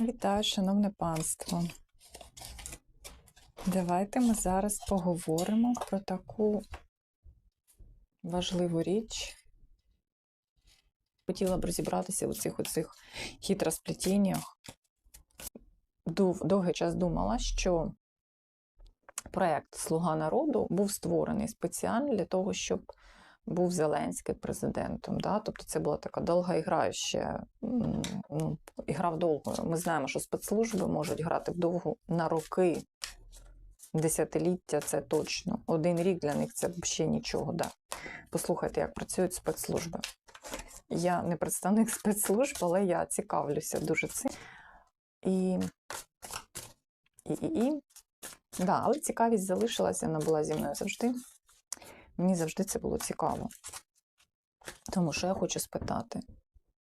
Вітаю, шановне панство. Давайте ми зараз поговоримо про таку важливу річ. Хотіла б розібратися у цих оцих хитросплетіннях. Дов- Довгий час думала, що проект Слуга народу був створений спеціально для того, щоб був Зеленський президентом. Да? Тобто це була така довгоіграюча м, ну, ігра вдовго. Ми знаємо, що спецслужби можуть грати вдовго на роки, десятиліття це точно. Один рік для них це взагалі нічого. Да. Послухайте, як працюють спецслужби. Я не представник спецслужб, але я цікавлюся дуже цим. І, і, і, і. Да, але цікавість залишилася, вона була зі мною завжди. Мені завжди це було цікаво. Тому що я хочу спитати,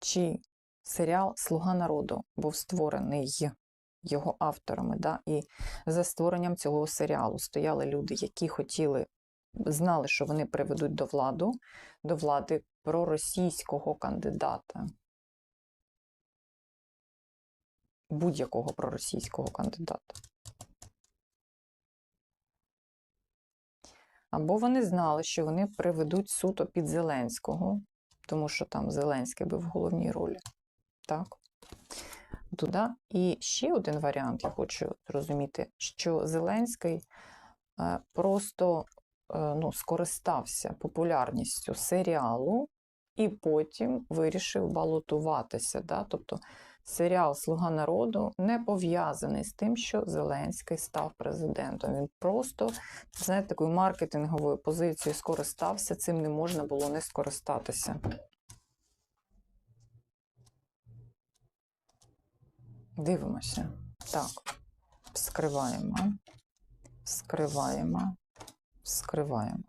чи серіал Слуга народу був створений його авторами, да? і за створенням цього серіалу стояли люди, які хотіли, знали, що вони приведуть до владу, до влади проросійського кандидата. Будь-якого проросійського кандидата. Або вони знали, що вони приведуть суто під Зеленського, тому що там Зеленський був в головній ролі. Так? Туди. І ще один варіант, я хочу зрозуміти, що Зеленський е, просто е, ну, скористався популярністю серіалу і потім вирішив балотуватися. Да? Тобто серіал Слуга народу не пов'язаний з тим, що Зеленський став президентом. Він просто, знаєте, такою маркетинговою позицією скористався, цим не можна було не скористатися. Дивимося. Так, вскриваємо, вскриваємо, вскриваємо.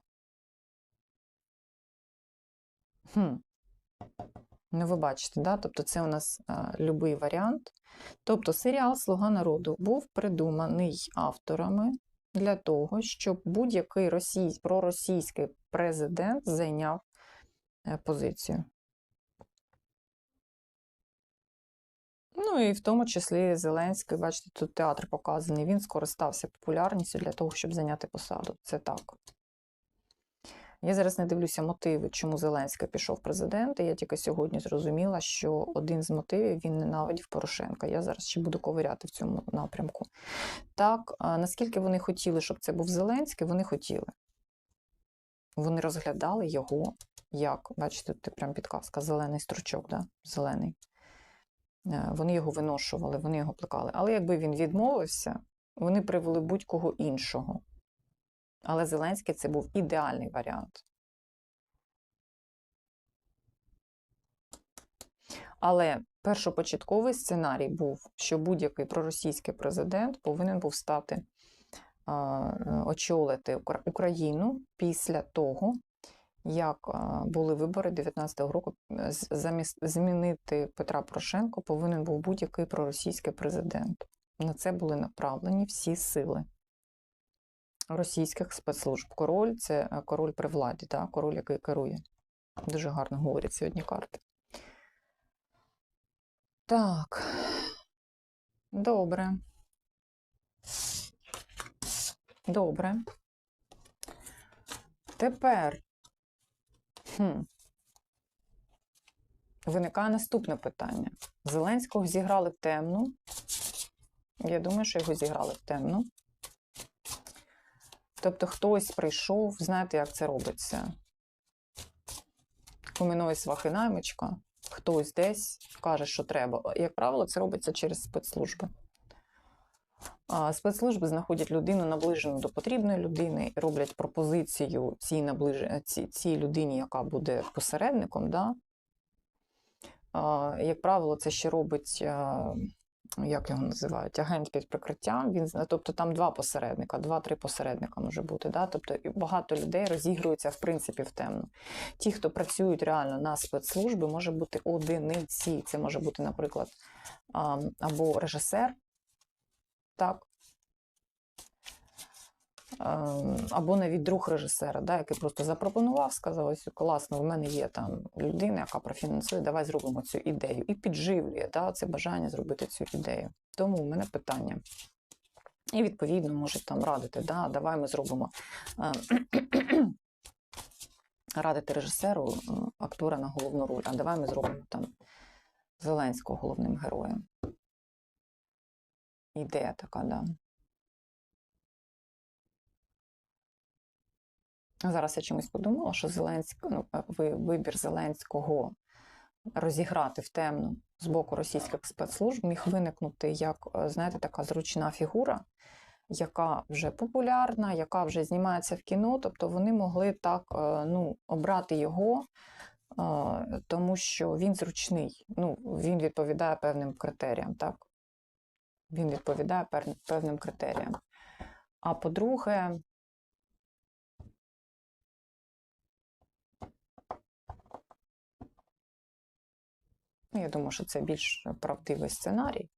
Хм. Ну, ви бачите, да? тобто це у нас а, любий варіант. Тобто серіал Слуга народу був придуманий авторами для того, щоб будь-який росій... проросійський президент зайняв е, позицію. Ну і в тому числі Зеленський, бачите, тут театр показаний, він скористався популярністю для того, щоб зайняти посаду. Це так. Я зараз не дивлюся мотиви, чому Зеленський пішов в президенти. Я тільки сьогодні зрозуміла, що один з мотивів він ненавидів Порошенка. Я зараз ще буду ковиряти в цьому напрямку. Так, наскільки вони хотіли, щоб це був Зеленський, вони хотіли. Вони розглядали його як, бачите, тут прям підказка, зелений стручок, да? зелений. Е, Вони його виношували, вони його плекали. Але якби він відмовився, вони привели будь-кого іншого. Але Зеленський це був ідеальний варіант. Але першопочатковий сценарій був, що будь-який проросійський президент повинен був стати очолити Україну після того, як були вибори 19-го року. Замість змінити Петра Порошенко повинен був будь-який проросійський президент. На це були направлені всі сили російських спецслужб. Король це е, король при владі, да? король, який керує. Дуже гарно говорять сьогодні карти. Так. Добре. Добре. Тепер хм. виникає наступне питання. Зеленського зіграли в темну. Я думаю, що його зіграли в темну. Тобто хтось прийшов, знаєте, як це робиться? Куминої свахи наймичка, хтось десь каже, що треба. Як правило, це робиться через спецслужби. Спецслужби знаходять людину наближену до потрібної людини і роблять пропозицію цій, наближ... цій, цій людині, яка буде посередником. Да? Як правило, це ще робить як його називають, агент під прикриттям. Він тобто там два посередника, два-три посередника може бути. Да? Тобто багато людей розігруються в принципі в темну. Ті, хто працюють реально на спецслужби, може бути одиниці. Це може бути, наприклад, або режисер, так. Ем, або навіть друг режисера, да, який просто запропонував, сказав, ось класно, в мене є там людина, яка профінансує, давай зробимо цю ідею. І підживлює да, це бажання зробити цю ідею. Тому у мене питання. І відповідно можуть там радити, да, давай ми зробимо е, радити режисеру актора на головну роль, а давай ми зробимо там Зеленського головним героєм. Ідея така, да. Зараз я чомусь подумала, що Зеленський, ну, е, вибір Зеленського розіграти в темну з боку російських спецслужб міг виникнути як, е, знаєте, така зручна фігура, яка вже популярна, яка вже знімається в кіно. Тобто вони могли так е, ну, обрати його, тому що він зручний. Ну, він відповідає певним критеріям, так? Він відповідає певним критеріям. А по-друге, Я думаю, що це більш правдивий сценарій,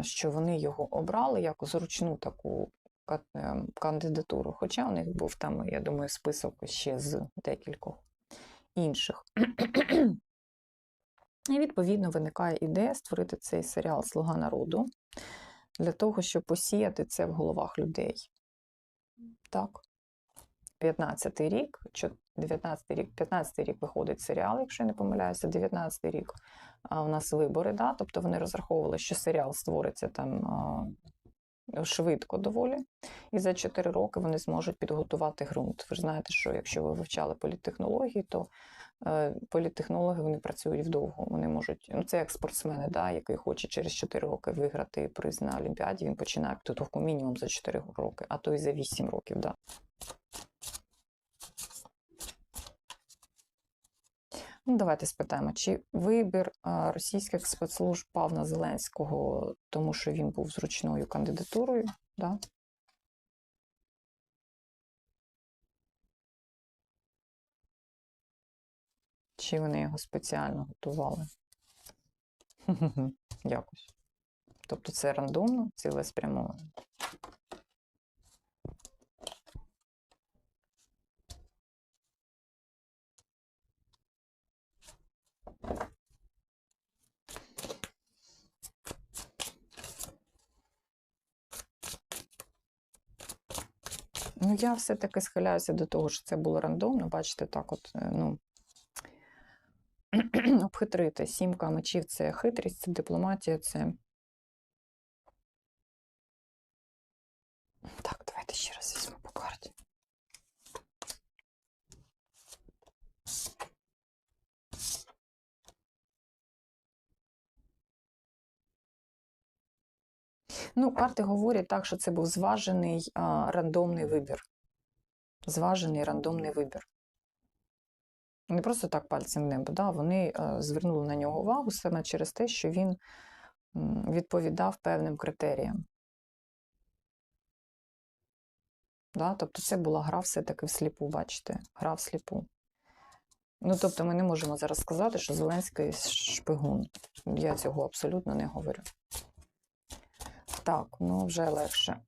що вони його обрали як зручну таку е, кандидатуру. Хоча у них був там, я думаю, список ще з декількох інших. І відповідно виникає ідея створити цей серіал Слуга народу для того, щоб посіяти це в головах людей. Так. 15-й рік, 19-й рік, 15-й рік виходить серіал, якщо я не помиляюся, 19-й рік у нас вибори, да? тобто вони розраховували, що серіал створиться там швидко доволі, і за 4 роки вони зможуть підготувати ґрунт. Ви ж знаєте, що якщо ви вивчали політтехнології, то е, політтехнологи вони працюють вдовго. Вони можуть, ну це як спортсмени, да, який хоче через 4 роки виграти приз на Олімпіаді, він починає підготовку мінімум за 4 роки, а то і за 8 років. Да. Ну, давайте спитаємо, чи вибір російських спецслужб пав на Зеленського, тому що він був зручною кандидатурою? Да? Чи вони його спеціально готували? Якось. Тобто це рандомно, цілеспрямовано. Ну, я все-таки схиляюся до того, що це було рандомно. Бачите, так от, е, ну, обхитрити. Сімка мечів це хитрість, це дипломатія, це. Так, давайте ще раз Ну, карти говорять так, що це був зважений а, рандомний вибір. Зважений рандомний вибір. Не просто так пальцем в небо, да? вони а, звернули на нього увагу саме через те, що він відповідав певним критеріям. Да? Тобто це була гра все-таки всліпу, бачите, гра всліпу. Ну, тобто, ми не можемо зараз сказати, що Зеленський шпигун. Я цього абсолютно не говорю. Так, ну вже легше.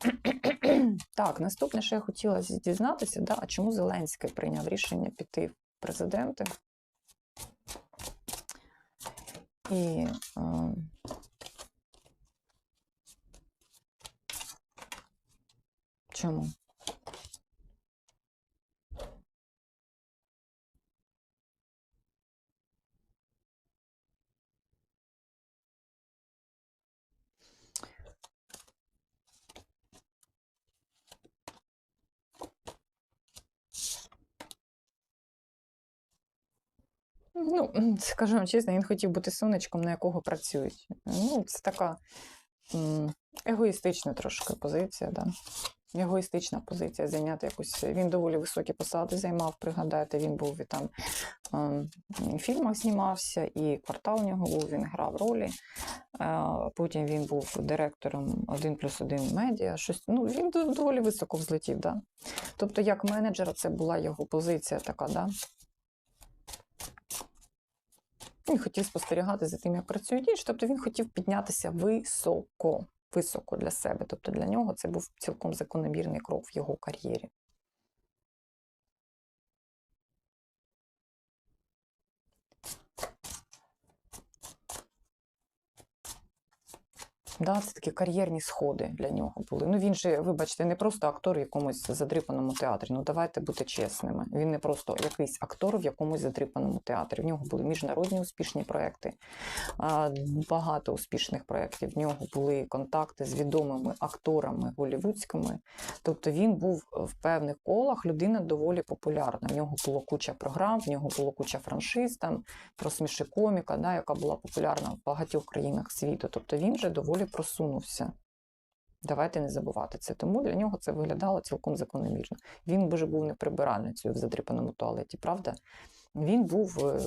так, наступне, що я хотіла дізнатися, да, а чому Зеленський прийняв рішення піти в президенти? І е, чому? Ну, скажу вам чесно, він хотів бути сонечком, на якого працюють. Ну, це така егоїстична трошки позиція, да. Егоїстична позиція зайняти якусь. Він доволі високі посади займав, пригадайте, він був і там ем, в фільмах знімався, і квартал у нього був, він грав ролі. Е, Потім він був директором 1 плюс 1 медіа. Щось, ну, він доволі високо взлетів. Да. Тобто, як менеджера, це була його позиція така, да. Він хотів спостерігати за тим, як працюють інші, тобто він хотів піднятися високо. високо для себе. Тобто для нього це був цілком закономірний крок в його кар'єрі. Да, це такі кар'єрні сходи для нього були. Ну він же, вибачте, не просто актор в якомусь задрипаному театрі. Ну давайте бути чесними. Він не просто якийсь актор в якомусь задрипаному театрі. В нього були міжнародні успішні проекти, багато успішних проєктів. В нього були контакти з відомими акторами голівудськими. Тобто він був в певних колах людина доволі популярна. В нього було куча програм, в нього було куча франшиз там про сміши коміка, да, яка була популярна в багатьох країнах світу. Тобто він вже доволі просунувся. Давайте не забувати це. Тому для нього це виглядало цілком закономірно. Він вже був не прибиральницею в задрипаному туалеті, правда? Він був е,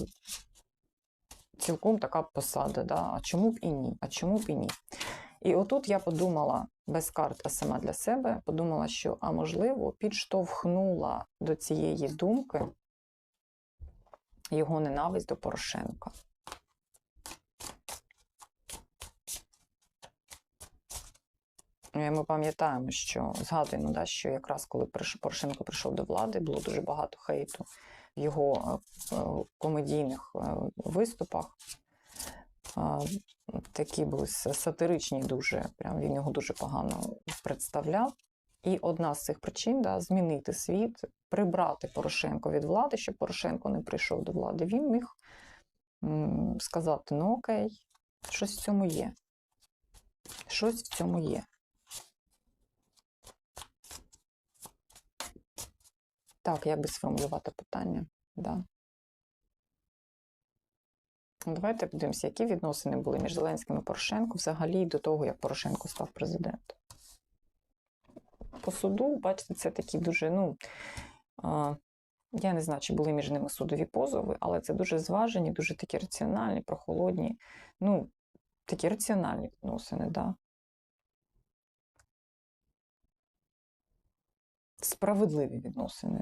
цілком така посада. Да? А чому б і ні? А чому б і ні? І отут я подумала без карт, а сама для себе, подумала, що, а можливо, підштовхнула до цієї думки його ненависть до Порошенка. Ми пам'ятаємо, що згадуємо, да, що якраз коли Порошенко прийшов до влади, було дуже багато хейту в його е, комедійних е, виступах. Такі були сатиричні дуже, прям він його дуже погано представляв. І одна з цих причин да, змінити світ, прибрати Порошенко від влади, щоб Порошенко не прийшов до влади. Він міг сказати: ну окей, щось в цьому є. Щось в цьому є. Так, як би сформулювати питання? Да. Давайте подивимося, які відносини були між Зеленським і Порошенко взагалі до того, як Порошенко став президентом. По суду, бачите, це такі дуже, ну, я не знаю, чи були між ними судові позови, але це дуже зважені, дуже такі раціональні, прохолодні, ну, такі раціональні відносини, да. Справедливі відносини.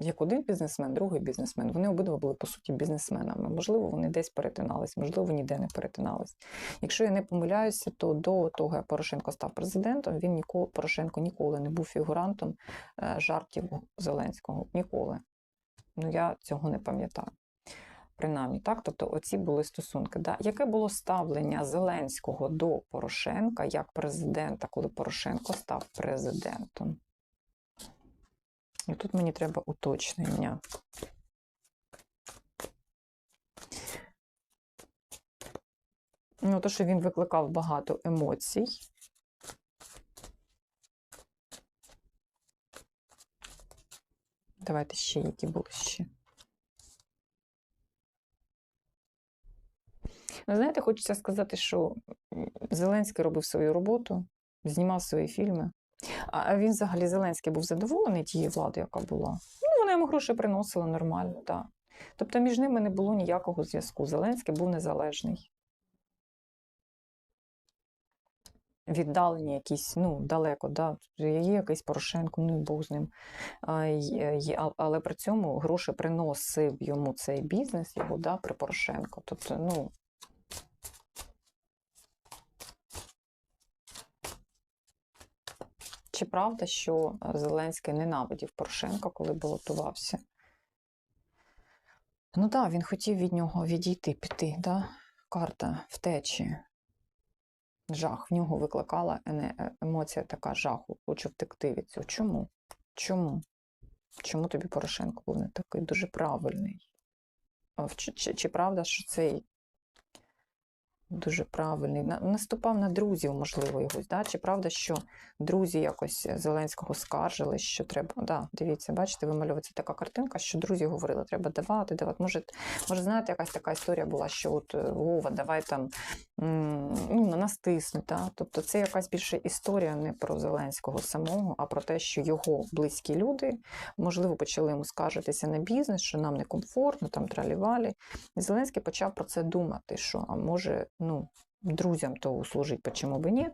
Як один бізнесмен, другий бізнесмен. Вони обидва були, по суті, бізнесменами. Можливо, вони десь перетинались, можливо, ніде не перетинались. Якщо я не помиляюся, то до того, як Порошенко став президентом, він ніколи, Порошенко ніколи не був фігурантом е, жартів Зеленського. Ніколи. Ну, я цього не пам'ятаю. Принаймні, так, тобто оці були стосунки. Да. Яке було ставлення Зеленського до Порошенка як президента, коли Порошенко став президентом? І тут мені треба уточнення. Ну, то, що він викликав багато емоцій. Давайте ще, які були ще. Ну, знаєте, хочеться сказати, що Зеленський робив свою роботу, знімав свої фільми. А він взагалі Зеленський був задоволений тією владою, яка була. Ну, вона йому гроші приносила нормально, так. Тобто між ними не було ніякого зв'язку. Зеленський був незалежний. Віддалені якісь, ну, далеко, да. є якийсь Порошенко, ну і Бог з ним. А, є- є- але при цьому гроші приносив йому цей бізнес, його да, при Порошенко. Тобто, ну. Чи правда, що е, Зеленський ненавидів Порошенка, коли балотувався? Ну так, він хотів від нього відійти, піти, да? карта втечі. Жах. В нього викликала е- емоція така жаху. Хочу втекти від цього. Чому? Чому? Чому тобі Порошенко був не такий дуже правильний? Чи, чи, чи правда, що цей дуже правильний? Наступав на друзів, можливо, йогось. Да? Чи правда, що друзі якось Зеленського скаржили, що треба. Да, дивіться, бачите, вимальовується така картинка, що друзі говорили, треба давати, давати. Може, може, знаєте, якась така історія була, що от Вова, давай там ну, на нас тиснуть. Да? Тобто це якась більше історія не про Зеленського самого, а про те, що його близькі люди, можливо, почали йому скаржитися на бізнес, що нам некомфортно, там тралівалі. І Зеленський почав про це думати, що а може, ну, друзям то услужить, почему би ні?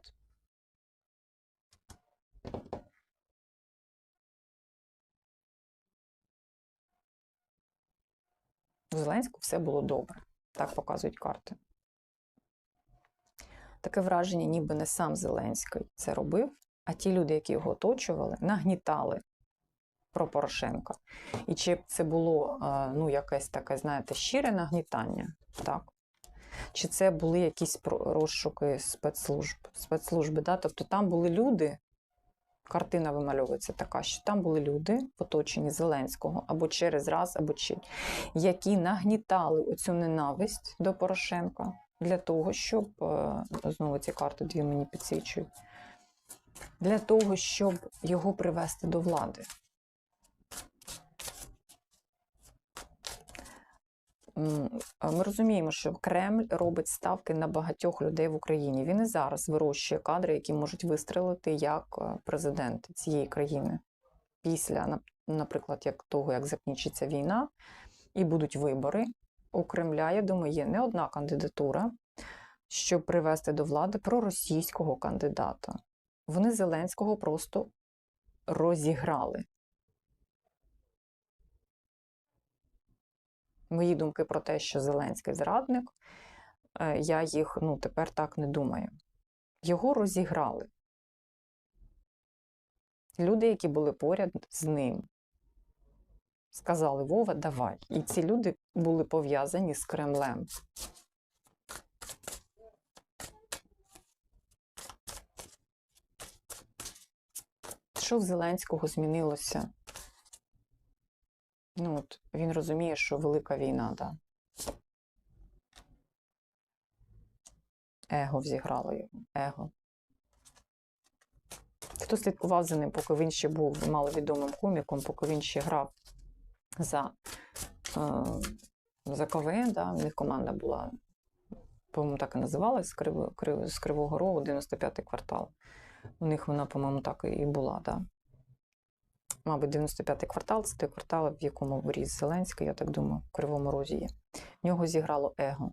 У Зеленського все було добре. Так показують карти. Таке враження, ніби не сам Зеленський це робив, а ті люди, які його оточували, нагнітали про Порошенка. І чи б це було е, ну, якесь таке, знаєте, щире нагнітання, так? Чи це були якісь розшуки спецслужб, спецслужби, да? тобто там були люди, картина вимальовується така, що там були люди в оточенні Зеленського або через раз, або чи, які нагнітали оцю ненависть до Порошенка для того, щоб е, знову ці карти дві мені підсвічують, для того, щоб його привести до влади. М, а Ми розуміємо, що Кремль робить ставки на багатьох людей в Україні. Він і зараз вирощує кадри, які можуть вистрелити як е, президент цієї країни. Після, наприклад, як того, як закінчиться війна, і будуть вибори. У Кремля, я думаю, є не одна кандидатура, щоб привести до влади проросійського кандидата. Вони Зеленського просто розіграли. Мої думки про те, що Зеленський зрадник, е, я їх ну, тепер так не думаю. Його розіграли. Люди, які були поряд з ним, сказали: Вова, давай. І ці люди були пов'язані з Кремлем. Що в Зеленського змінилося? Ну, от, він розуміє, що велика війна, да. Его взіграло його. Его. Хто слідкував за ним, поки він ще був маловідомим коміком, поки він ще грав за, е, за КВН, да? в них команда була, по-моєму, так і називалась з Кривого Рогу, 95-й квартал. У них вона, по-моєму, так і була, да. Мабуть, 95-й квартал це той квартал, в якому виріс Зеленський, я так думаю, в Кривому Розі є. В нього зіграло его.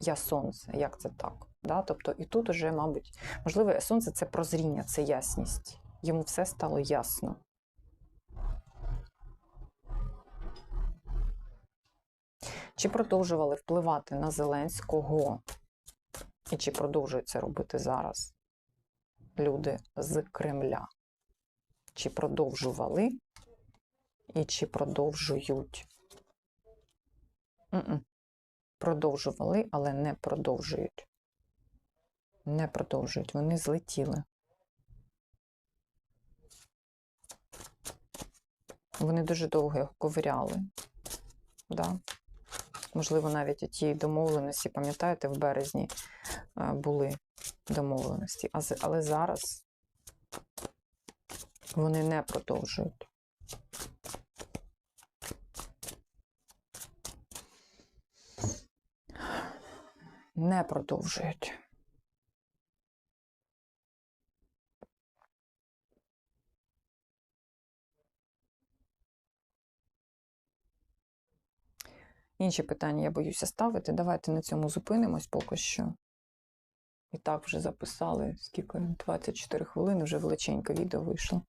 Я сонце, як це так? Да? Тобто, і тут уже, мабуть, можливо, сонце це прозріння, це ясність. Йому все стало ясно. Чи продовжували впливати на Зеленського? І чи продовжують це робити зараз люди з Кремля? Чи продовжували і чи продовжують? М-м. Продовжували, але не продовжують. Не продовжують. Вони злетіли. Вони дуже довго його ковиряли. Да? Можливо, навіть ті домовленості, пам'ятаєте, в березні е, були домовленості. Але зараз вони не продовжують. Не продовжують. Інші питання я боюся ставити. Давайте на цьому зупинимось поки що. І так вже записали скільки 24 хвилини, вже величеньке відео вийшло.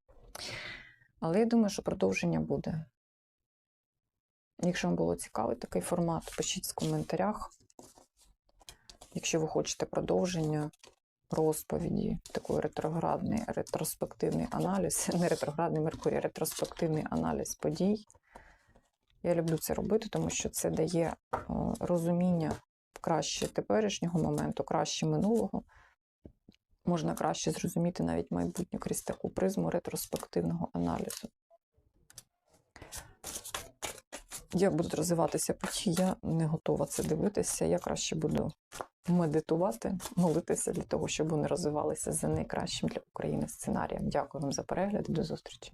Але я думаю, що продовження буде. Якщо вам було цікавий такий формат, пишіть в коментарях. Якщо ви хочете продовження розповіді, такий ретроградний, ретроспективний аналіз, не ретроградний Меркурій, ретроспективний аналіз подій. Я люблю це робити, тому що це дає е, розуміння краще теперішнього моменту, краще минулого. Можна краще зрозуміти навіть майбутнє крізь таку призму ретроспективного аналізу. Як будуть розвиватися події, я не готова це дивитися. Я краще буду медитувати, молитися для того, щоб вони розвивалися за найкращим для України сценарієм. Дякую вам за перегляд і до зустрічі.